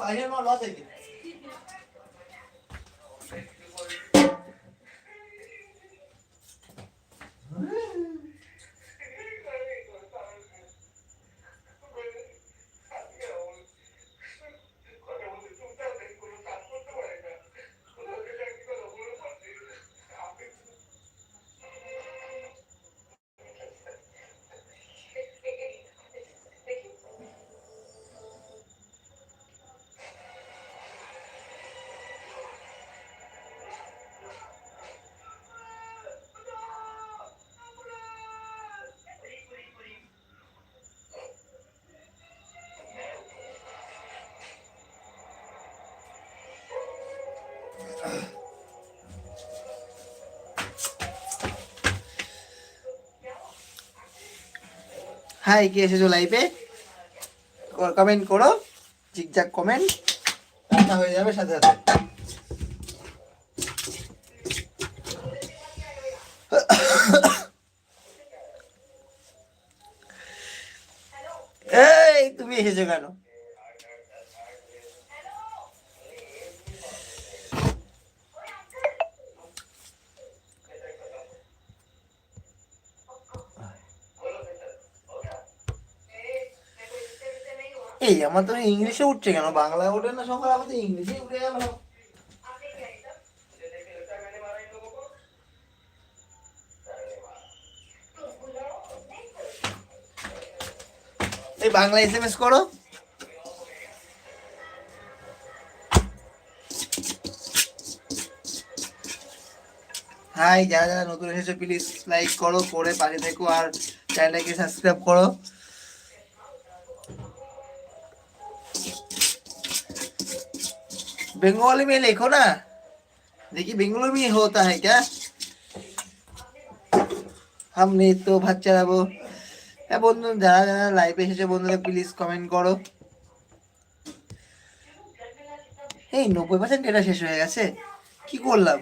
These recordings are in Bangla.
বাইরে আমার লস হয়েছে হাই এগিয়ে এসেছ লাইফে কমেন্ট করো ঠিকঠাক কমেন্ট রান্না হয়ে যাবে সাথে সাথে। এই, তুমি এসেছ কেন? আমার তো ইংলিশে উঠছে কেন? বাংলা ওঠে না সকাল আমাদের ইংলিশে উঠে গেল। এই বাংলা এস এম এস করো। হাই যারা যারা নতুন এসেছ প্লিজ লাইক করো, করে পাশে থেকো, আর চ্যানেলটাকে সাবস্ক্রাইব করো। बंगाली में लिखो ना देखिए बेंगलोर में होता है क्या हमने तो ভাত চালাবো হ্যাঁ বন্ধু যারা যারা লাইভে এসেছে বন্ধুরা প্লিজ কমেন্ট করো এই নব্বই পার্সেন্ট ডেটা শেষ হয়ে গেছে কি করলাম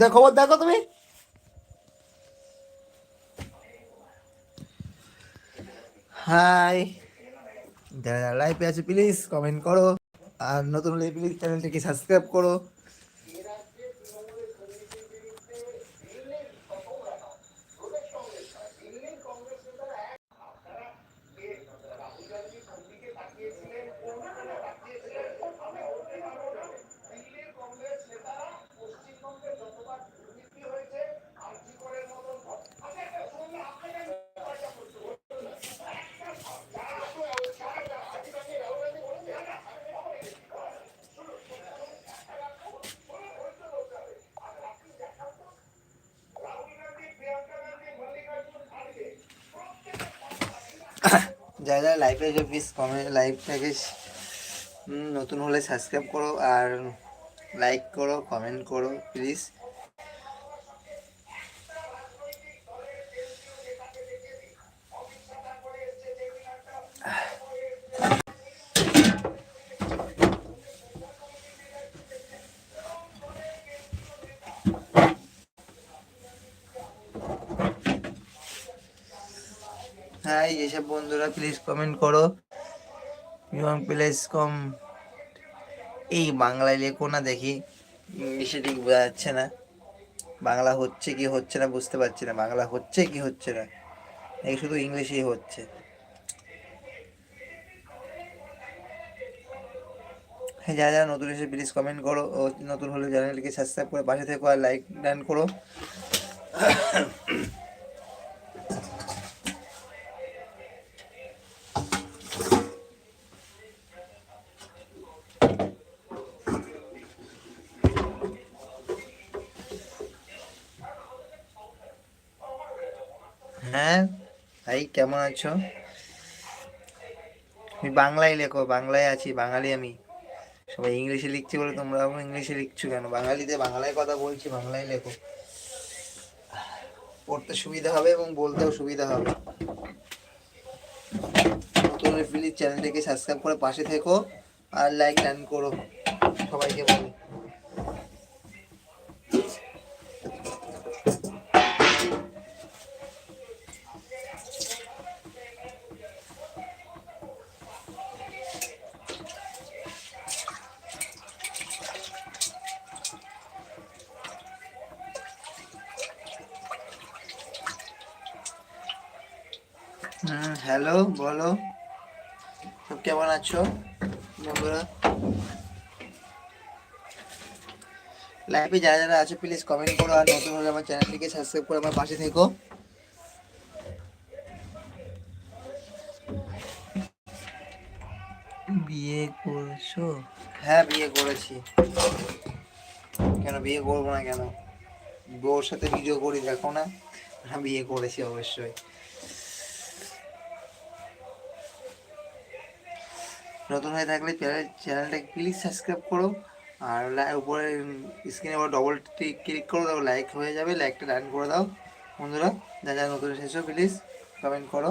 দেখো, খবর দেখো তুমি। হাই যারা লাইভে আছে প্লিজ কমেন্ট করো। আর নতুন হলে প্লিজ চ্যানেলটিকে সাবস্ক্রাইব করো। লাইভে এসে প্লিজ কমেন্ট লাইভটাকে নতুন হলে সাবস্ক্রাইব করো আর লাইক করো কমেন্ট করো প্লিজ হাই যেসব বন্ধুরা প্লিজ কমেন্ট করো। এবং প্লিজ কম। এই বাংলায় লেখো না দেখি, ইংলিশে ঠিক বোঝা যাচ্ছে না। বাংলা হচ্ছে কি হচ্ছে না বুঝতে পারছি না, বাংলা হচ্ছে কি হচ্ছে না। এই শুধু ইংলিশেই হচ্ছে। হ্যাঁ যারা যারা নতুন এসে প্লিজ কমেন্ট করো, ও নতুন হলে চ্যানেলটিকে সাবস্ক্রাইব করে পাশে থেকে আর লাইক ডান করো হ্যাঁ ভাই কেমন আছো? তুমি বাংলায় লেখো, বাংলায় আছি, বাঙালি আমি। সবাই ইংলিশে লিখছি বলে তোমরাও ইংলিশে লিখছো কেন? বাঙালিতে বাংলায় কথা বলছি, বাংলায় লেখো। পড়তে সুবিধা হবে এবং বলতেও সুবিধা হবে। নতুন চ্যানেলটিকে সাবস্ক্রাইব করে পাশে থেকো আর লাইক ডান করো। সবাইকে বলি। হ্যালো বলো। সব কেমন আছো বন্ধুরা? লাইভে যারা যারা আছো প্লিজ কমেন্ট করো আর নতুন হলে আমার চ্যানেলটিকে সাবস্ক্রাইব করে আমার পাশে থেকো। বিয়ে করছ? হ্যাঁ বিয়ে করেছি। কেন বিয়ে করব না কেন? বউর সাথে ভিডিও করি দেখো না। হ্যাঁ বিয়ে করেছি অবশ্যই। নতুন হয়ে থাকলে চ্যানেলটাকে প্লিজ সাবস্ক্রাইব করো। আর উপরে স্ক্রিনে উপর ডবল ক্লিক করো, তারপর লাইক হয়ে যাবে লাইকটা ডান করে দাও। বন্ধুরা, যা যা নতুন এসেছ প্লিজ কমেন্ট করো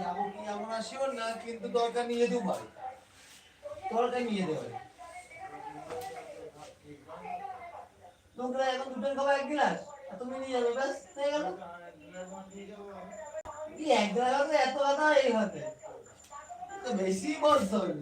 যাব কি যাব না শিওর না কিন্তু নিয়ে যেতেও পারে দরকার নিয়ে যেতে তোমরা এখন দুটোর খাবার এক গ্লাস, আর তুমি নিয়ে যাবে, ব্যাস, হয়ে গেল। এক গ্লাস এত কথা এই হতে। বেশি বলতে হবে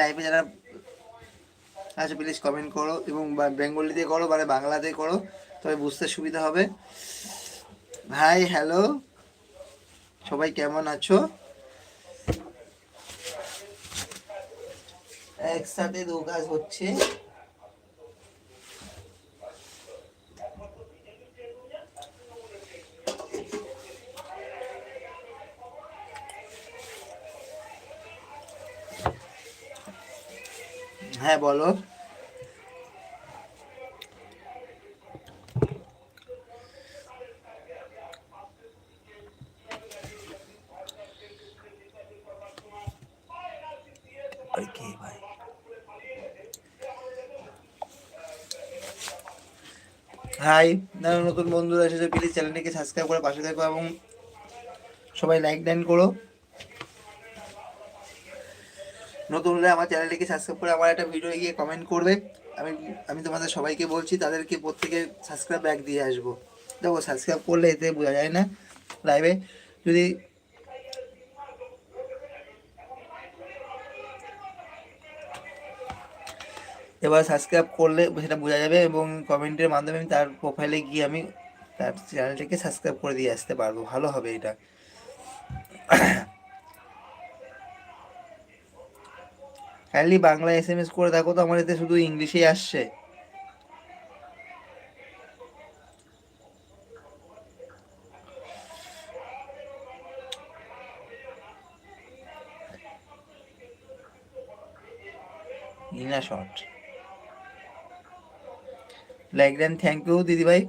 লাইভে যারা আচ্ছা প্লিজ কমেন্ট করো এবং বেঙ্গলিতে করো মানে বাংলাতে করো, তবে বুঝতে সুবিধা হবে। ভাই হ্যালো সবাই কেমন আছো? একসাথে দু কাজ হচ্ছে। হ্যাঁ বলো। হাই যারা নতুন বন্ধুরা এসেছে। প্লিজ চ্যানেলটিকে সাবস্ক্রাইব করে পাশে থাকো এবং সবাই লাইক দেন করো। নতুন হলে আমার চ্যানেলটিকে সাবস্ক্রাইব করে আমার একটা ভিডিও গিয়ে কমেন্ট করবে। আমি আমি তোমাদের সবাইকে বলছি, তাদেরকে প্রত্যেকে সাবস্ক্রাইব ব্যাক দিয়ে আসব। দেখো সাবস্ক্রাইব করলে এতে বোঝা যায় না লাইভে যদি এবার সাবস্ক্রাইব করলে সেটা বোঝা যাবে এবং কমেন্টের মাধ্যমে আমি তার প্রোফাইলে গিয়ে আমি তার চ্যানেলটিকে সাবস্ক্রাইব করে দিয়ে আসতে পারব। ভালো হবে এটা। খালি বাংলা এস এম এস করে দেখো তো আমার এতে শুধু ইংলিশেই আসছে। ইনা দেন থ্যাংক ইউ দিদি ভাই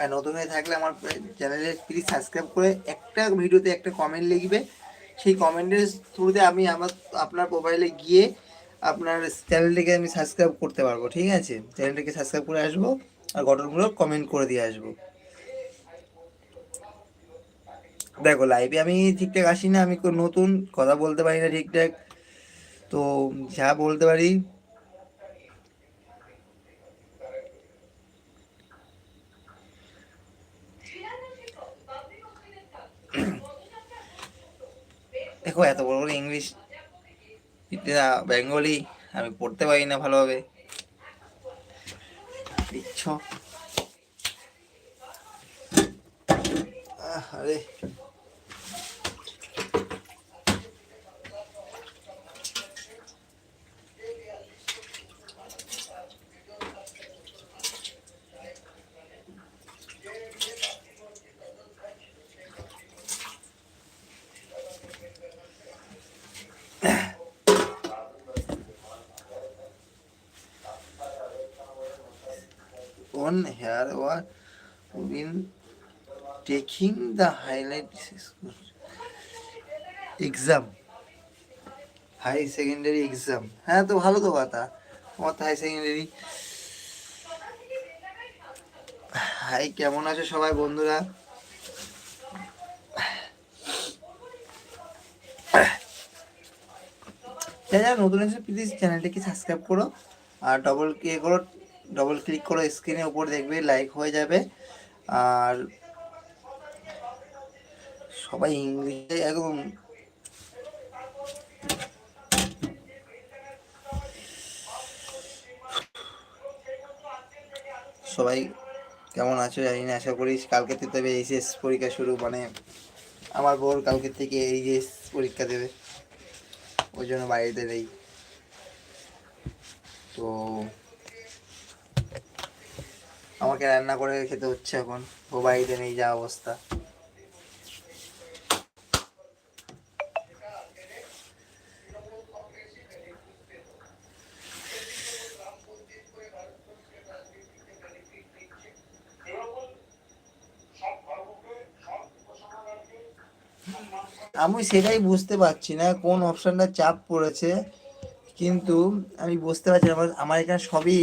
আর নতুন হয়ে থাকলে আমার চ্যানেলে প্লিজ সাবস্ক্রাইব করে একটা ভিডিওতে একটা কমেন্ট লিখবে। সেই কমেন্টের থ্রুতে আমি আমার, আপনার প্রোফাইলে গিয়ে আপনার চ্যানেলটিকে আমি সাবস্ক্রাইব করতে পারব, ঠিক আছে? চ্যানেলটিকে সাবস্ক্রাইব করে আসব আর ঘটনাগুলো কমেন্ট করে দিয়ে আসব। দেখো লাইভে আমি ঠিকঠাক আসি না আমি নতুন কথা বলতে পারি না ঠিকঠাক। তো যা বলতে পারি দেখো এত বড় বড় ইংলিশ না বেঙ্গলি আমি পড়তে পারি না ভালোভাবে। দিচ্ছ। আরে। On here was been taking the highlight exam. High secondary exam হ্যাঁ তো ভালো তো কথা। তোমার তো হাই সেকেন্ডারি হাই কেমন আছো সবাই বন্ধুরা? যারা নতুন এসে প্লিজ চ্যানেলটিকে সাবস্ক্রাইব করো। আর ডবল কে করো। ডবল ক্লিক করো স্ক্রিনের উপর দেখবে লাইক হয়ে যাবে। আর সবাই ইংলিশে একদম সবাই কেমন আছো জানি না, আশা করি কালকে থেকে তবে এইচএস পরীক্ষা শুরু মানে আমার বোর কালকে থেকে এইচএস পরীক্ষা দেবে। ওই জন্য বাড়িতে নেই। তো আমাকে রান্না করে খেতে হচ্ছে এখন। ও বাড়িতে নেই, যা অবস্থা। আমি সেটাই বুঝতে পারছি না কোন অপশনটা চাপ পড়েছে, কিন্তু আমি বুঝতে পারছি না, আমার এখানে সবই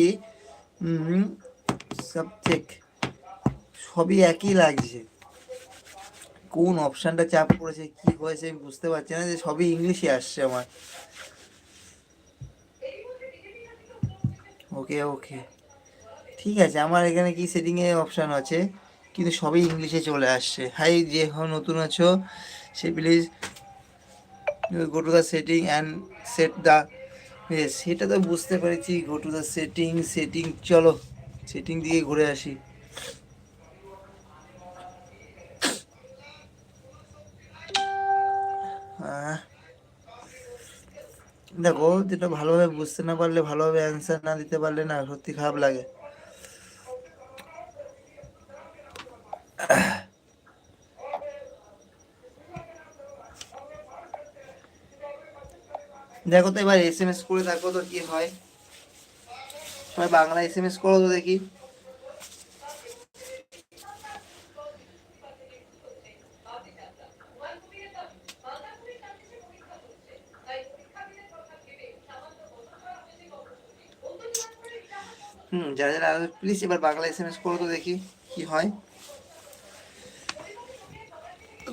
উম, সব ঠিক। সবই একই লাগছে। কোন অপশনটা চাপ পড়েছে কি হয়েছে আমি বুঝতে পারছি না যে সবই ইংলিশে আসছে আমার। ওকে ওকে। ঠিক আছে আমার এখানে কি সেটিংয়ে অপশন আছে কিন্তু সবই ইংলিশে চলে আসছে। হাই যে নতুন আছো সে please go to the setting and set the সেটা তো বুঝতে পেরেছি go to the setting setting চলো। সিটিং দিয়ে ঘুরে আসি। দেখো, যেটা ভালোভাবে বুঝতে না পারলে ভালোভাবে অ্যান্সার না দিতে পারলে না সত্যি খারাপ লাগে। দেখো তো এবার এস এম এস করে দেখো তো কি হয়। সবাই বাংলা এস এম এস করো তো দেখি। হুম, যারা যারা প্লিজ এবার বাংলা এস এম এস করো তো দেখি কি হয়।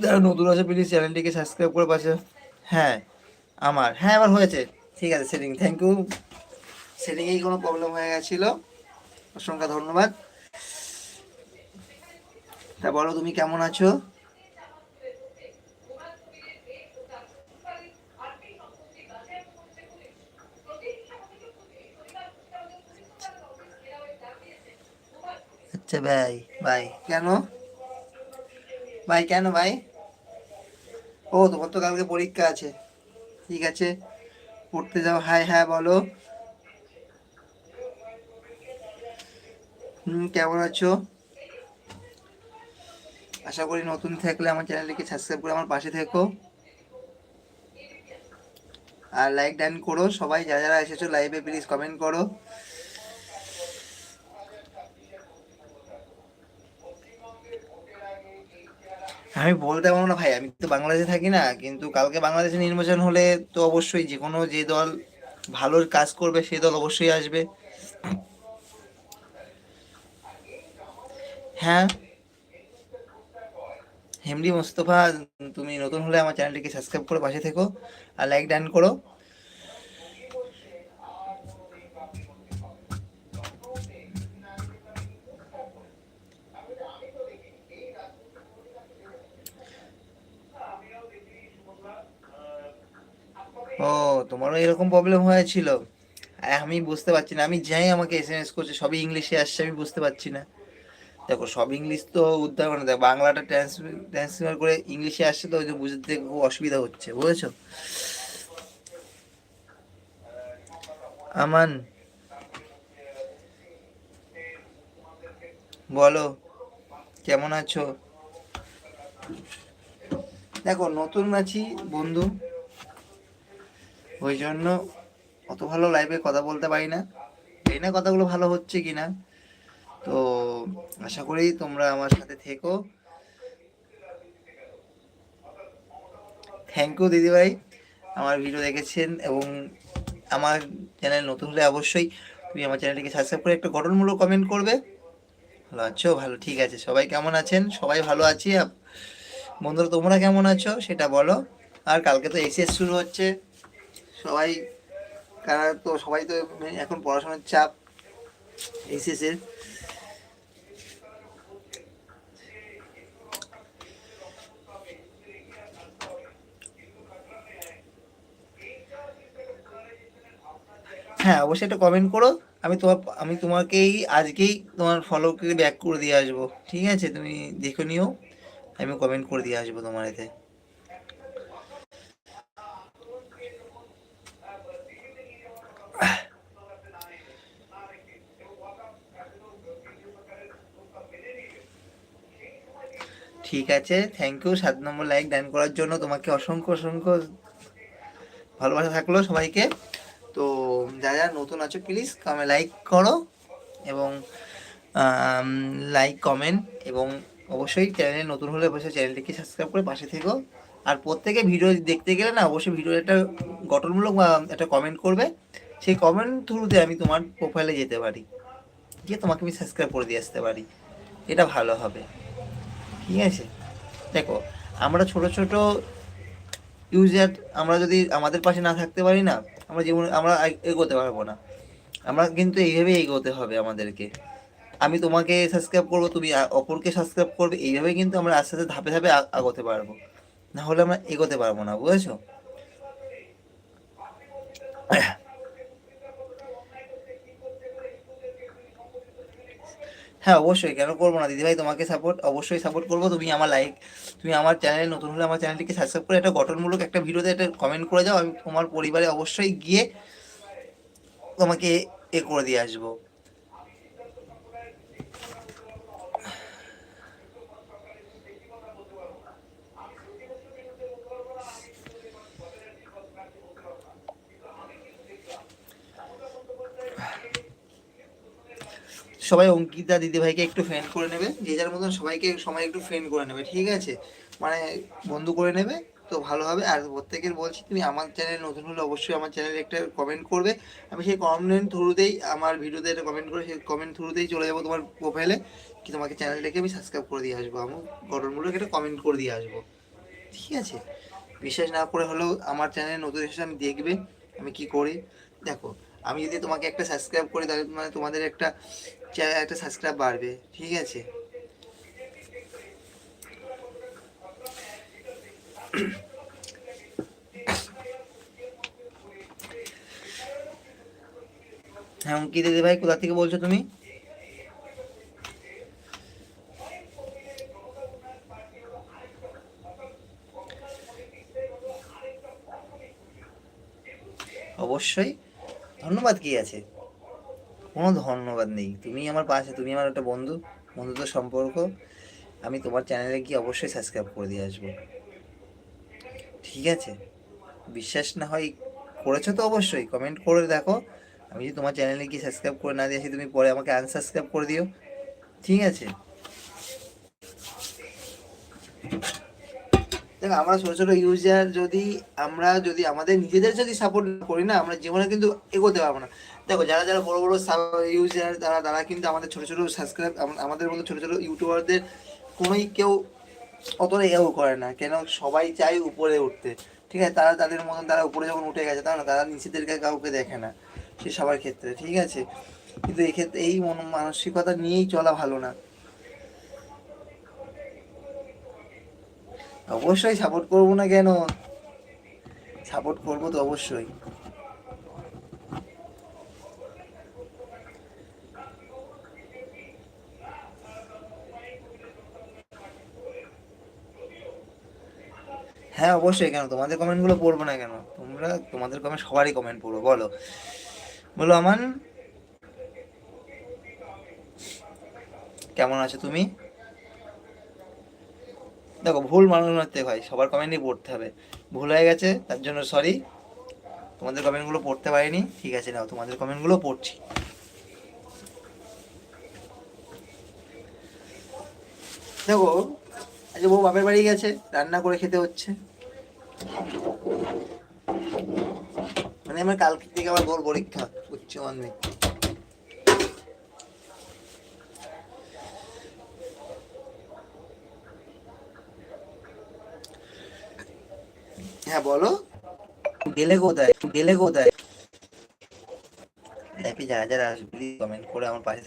যারা নতুন আছে প্লিজ চ্যানেলটিকে সাবস্ক্রাইব করে পাশে। হ্যাঁ আমার। হ্যাঁ এবার হয়েছে। ঠিক আছে সেটিং থ্যাংক ইউ সেটিংয়েই কোনো প্রবলেম হয়ে গেছিল। অসংখ্য ধন্যবাদ। তা বলো, তুমি কেমন আছো? আচ্ছা ভাই ভাই কেন? ভাই কেন ভাই ও, তোমার তো কালকে পরীক্ষা আছে। ঠিক আছে। পড়তে যাও। হ্যাঁ হ্যাঁ বলো। কেমন আছো? আশা করি নতুন থাকলে আমার চ্যানেলটিকে সাবস্ক্রাইব করে আমার পাশে থেকো। আর লাইক ডান করো। সবাই যারা যারা এসেছ লাইভে প্লিজ কমেন্ট করো। আমি বলতে পারব না ভাই, আমি তো বাংলাদেশে থাকি না, কিন্তু কালকে বাংলাদেশে নির্বাচন হলে তো অবশ্যই যে কোনো যে দল ভালো কাজ করবে সেই দল অবশ্যই আসবে। হ্যাঁ। হেমডি মোস্তফা, তুমি নতুন হলে আমার চ্যানেলটিকে সাবস্ক্রাইব করে পাশে থেকো আর লাইক ডান করো। ও, তোমারও এরকম প্রবলেম হয়েছিল। আমি বুঝতে পারছি না। আমি যাই আমাকে এস এম এস করছে, সবই ইংলিশে আসছে, আমি বুঝতে পারছি না। দেখো, সব ইংলিশ তো উদ্ধার করে দেখো, বাংলাটা ট্রান্সফার করে ইংলিশে আসছে তো ওই যে বুঝতে খুব অসুবিধা হচ্ছে, বুঝেছ? আমান, বলো, কেমন আছো? দেখো, নতুন আছি, বন্ধু। ওই জন্য অত ভালো লাইভে কথা বলতে পারি না। জানি না কথাগুলো ভালো হচ্ছে কি না তো আশা করি তোমরা আমার সাথে থেকো। থ্যাংক ইউ দিদিভাই। আমার ভিডিও দেখেছেন এবং আমার চ্যানেল নতুন হলে অবশ্যই তুমি আমার চ্যানেলটিকে সাবস্ক্রাইব করে একটা গঠনমূলক কমেন্ট করবে। ভালো আছো? ভালো, ঠিক আছে। সবাই কেমন আছেন? সবাই ভালো আছি। বন্ধুরা, তোমরা কেমন আছো? সেটা বলো। আর কালকে তো এসএস শুরু হচ্ছে। সবাই কারণ তো, সবাই তো এখন পড়াশোনার চাপ এসএস হ্যাঁ অবশ্যই একটা কমেন্ট করো। আমি তোমার আমি তোমাকেই, আজকেই তোমার ফলো করে ব্যাক করে দিয়ে আসব। ঠিক আছে? তুমি দেখে নিও। আমি কমেন্ট করে দিয়ে আসব তোমার এতে। ঠিক আছে? থ্যাংক ইউ সাত নম্বর লাইক ডান করার জন্য তোমাকে অসংখ্য অসংখ্য ভালোবাসা থাকল সবাইকে। তো যারা যারা নতুন আছো প্লিজ কমে লাইক করো এবং লাইক কমেন্ট এবং অবশ্যই চ্যানেলে নতুন হলে অবশ্যই চ্যানেলটিকে সাবস্ক্রাইব করে পাশে থেকো। আর প্রত্যেকে ভিডিও দেখতে গেলে না, অবশ্যই ভিডিওর একটা গঠনমূলক একটা কমেন্ট করবে। সেই কমেন্ট থ্রুতে আমি তোমার প্রোফাইলে যেতে পারি। গিয়ে তোমাকে আমি সাবস্ক্রাইব করে দিয়ে আসতে পারি। এটা ভালো হবে। ঠিক আছে? দেখো, আমরা ছোট ছোট ইউজার আমরা যদি আমাদের পাশে না থাকতে পারি না আমরা জীবনে, আমরা এগোতে পারব না। আমরা কিন্তু এইভাবেই এগোতে হবে আমাদেরকে। আমি তোমাকে সাবস্ক্রাইব করব, তুমি অপরকে সাবস্ক্রাইব করবে এইভাবে কিন্তু আমরা আস্তে আস্তে ধাপে ধাপে আগোতে পারব। না হলে আমরা এগোতে পারব না, বুঝেছ? হ্যাঁ অবশ্যই, কেন করব না? দিদিভাই, তোমাকে সাপোর্ট অবশ্যই সাপোর্ট করব। তুমি আমার লাইক তুমি আমার চ্যানেলে নতুন হলে আমার চ্যানেলটিকে সাবস্ক্রাইব করে একটা গঠনমূলক একটা ভিডিওতে একটা কমেন্ট করে যাও। আমি তোমার পরিবারে অবশ্যই গিয়ে তোমাকে এ করে দিয়ে আসব। সবাই অঙ্কিতা দিদিভাইকে একটু ফ্রেন্ড করে নেবে। যে যার মতন সবাইকে সময় একটু ফ্রেন্ড করে নেবে, ঠিক আছে? মানে বন্ধু করে নেবে, তো ভালো হবে। আর প্রত্যেকের বলছি, তুমি আমার চ্যানেল নতুন হলে অবশ্যই আমার চ্যানেলে একটা কমেন্ট করবে। আমি সেই কমেন্ট থ্রুতেই আমার ভিডিওতে একটা কমেন্ট করে, সেই কমেন্ট থ্রুতেই চলে যাব তোমার প্রোফাইলে কি তোমাকে চ্যানেলটাকে আমি সাবস্ক্রাইব করে দিয়ে আসব। আমি গঠনমূলক একটা কমেন্ট করে দিয়ে আসব। ঠিক আছে? বিশ্বাস না করে হলেও আমার চ্যানেলে নতুন এসে আমি দেখবে, আমি কি করি? দেখো, আমি যদি তোমাকে একটা সাবস্ক্রাইব করি, তাহলে মানে তোমাদের একটা চ্যানেল একটা সাবস্ক্রাইব বাড়বে, ঠিক আছে? হ্যাঁ অঙ্কিত দিদি ভাই, কোথা থেকে বলছো তুমি? অবশ্যই। ধন্যবাদ, কি আছে? কোনো ধন্যবাদ নেই। তুমি আমার পাশে, তুমি আমার একটা বন্ধু, বন্ধুত্ব সম্পর্ক। আমি তোমার চ্যানেলে গিয়ে অবশ্যই সাবস্ক্রাইব করে দিয়ে আসব। ঠিক আছে? বিশ্বাস না হয় করেছ তো অবশ্যই। কমেন্ট করে দেখো। আমি যদি তোমার চ্যানেলে গিয়ে সাবস্ক্রাইব করে না দিয়ে আসি, তুমি পরে আমাকে আনসাবস্ক্রাইব করে দিও। ঠিক আছে? দেখো, আমরা ছোটো ছোটো ইউজার যদি, আমরা যদি আমাদের নিজেদের যদি সাপোর্ট করি না, আমরা জীবনে কিন্তু এগোতে পারব না। দেখো, যারা যারা বড় বড় ইউজার তারা তারা কিন্তু আমাদের ছোটো ছোটো সাবস্ক্রাইব আমাদের মতো ছোটো ছোটো ইউটিউবারদের কোনোই কেউ অতটা এও করে না। কেন? সবাই চায় উপরে উঠতে। ঠিক আছে? তারা তাদের মতন তারা উপরে যখন উঠে গেছে, তারা তারা নিচেদেরকে কাউকে দেখে না সে সবার ক্ষেত্রে। ঠিক আছে? কিন্তু এক্ষেত্রে এই মন, মানসিকতা নিয়েই চলা ভালো না। অবশ্যই সাপোর্ট করব না কেন? সাপোর্ট করব তো অবশ্যই। হ্যাঁ অবশ্যই, কেন? তোমাদের কমেন্টগুলো পড়ব না কেন? তোমরা, তোমাদের কমেন্ট সবারই কমেন্ট পড়ব বলো। বলো, আমান। কেমন আছো তুমি? দেখো, ভুল মানুষ মারতে হয়, সবার কমেন্টই পড়তে হবে। ভুল হয়ে গেছে, তার জন্য সরি তোমাদের কমেন্টগুলো পড়তে পারিনি, ঠিক আছে, নাও, তোমাদের কমেন্টগুলো পড়ছি। দেখো আজ বউ বাপের বাড়ি গেছে, রান্না করে খেতে হচ্ছে। মানে আমার কালকে থেকে আমার বড় পরীক্ষা, উচ্চ মাধ্যমিক। হ্যাঁ বলো। গেলে কোথায়? গেলে কোথায়? যারা যারা আসবি কমেন্ট করে আমার পাশে থাকবে।